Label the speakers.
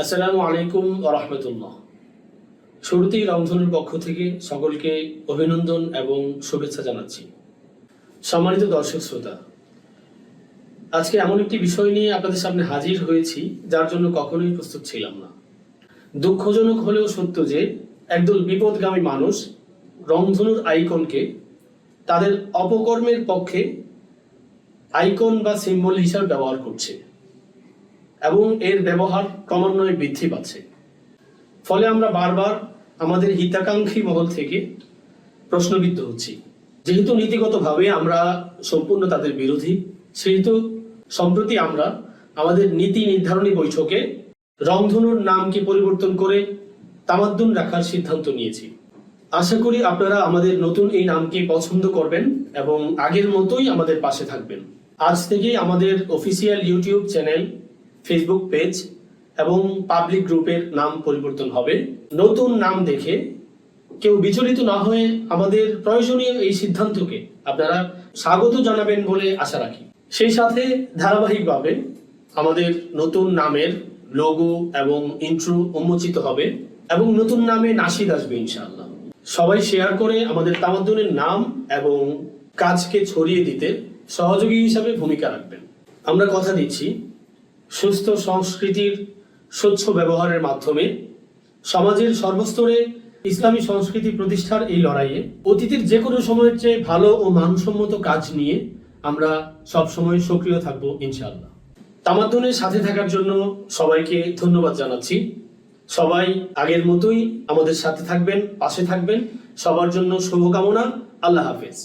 Speaker 1: আসসালামু আলাইকুম রহমতুল্লাহ। শুরুতেই রংধনুর পক্ষ থেকে সকলকে অভিনন্দন এবং শুভেচ্ছা জানাচ্ছি। সম্মানিত দর্শক শ্রোতা, আজকে এমন একটি বিষয় নিয়ে আপনাদের সামনে হাজির হয়েছি, যার জন্য কখনোই প্রস্তুত ছিলাম না। দুঃখজনক হলেও সত্য যে, একদল বিপদগামী মানুষ রংধনুর আইকনকে তাদের অপকর্মের পক্ষে আইকন বা সিম্বল হিসাবে ব্যবহার করছে। এবং এর ব্যবহার ক্রমান্বয়ে বৃদ্ধি পাচ্ছে। ফলে আমরা বারবার আমাদের হিতাকাঙ্ক্ষী মহল থেকে প্রশ্নবিদ্ধ হচ্ছি। যেহেতু নীতিগতভাবে আমরা সম্পূর্ণ তাদের বিরোধী, সেহেতু সম্প্রতি আমরা আমাদের নীতি নির্ধারণী বৈঠকে রংধনুর নামকে পরিবর্তন করে তামাদ্দুন রাখার সিদ্ধান্ত নিয়েছি। আশা করি আপনারা আমাদের নতুন এই নামকে পছন্দ করবেন এবং আগের মতোই আমাদের পাশে থাকবেন। আজ থেকে আমাদের official YouTube channel Facebook page এবং পাবলিক গ্রুপের নাম পরিবর্তন হবে। নতুন নাম দেখে কেউ বিচলিত না হয়ে আমাদের প্রয়োজনীয় এই সিদ্ধান্তকে আপনারা স্বাগত জানাবেন বলে আশা রাখি। সেই সাথে ধারাবাহিকভাবে আমাদের নতুন নামের লোগো এবং ইন্ট্রো উন্মোচিত হবে এবং নতুন নামে নাসিদ আসবে ইনশাআল্লাহ। সবাই শেয়ার করে আমাদের তামাদ্দুনের নাম এবং কাজকে ছড়িয়ে দিতে সহযোগী হিসাবে ভূমিকা রাখবেন। আমরা কথা দিচ্ছি সুস্থ সংস্কৃতির স্বচ্ছ ব্যবহারের মাধ্যমে সমাজের সর্বস্তরে ইসলামী সংস্কৃতি প্রতিষ্ঠার এই লড়াইয়ে অতীতের যে কোনো সময়ের চেয়ে ভালো ও মানসম্মত কাজ নিয়ে আমরা সব সময় সক্রিয় থাকব, ইনশাআল্লাহ। তামাদ্দুনের সাথে থাকার জন্য সবাইকে ধন্যবাদ জানাচ্ছি। সবাই আগের মতোই আমাদের সাথে থাকবেন, পাশে থাকবেন। সবার জন্য শুভকামনা। আল্লাহ হাফেজ।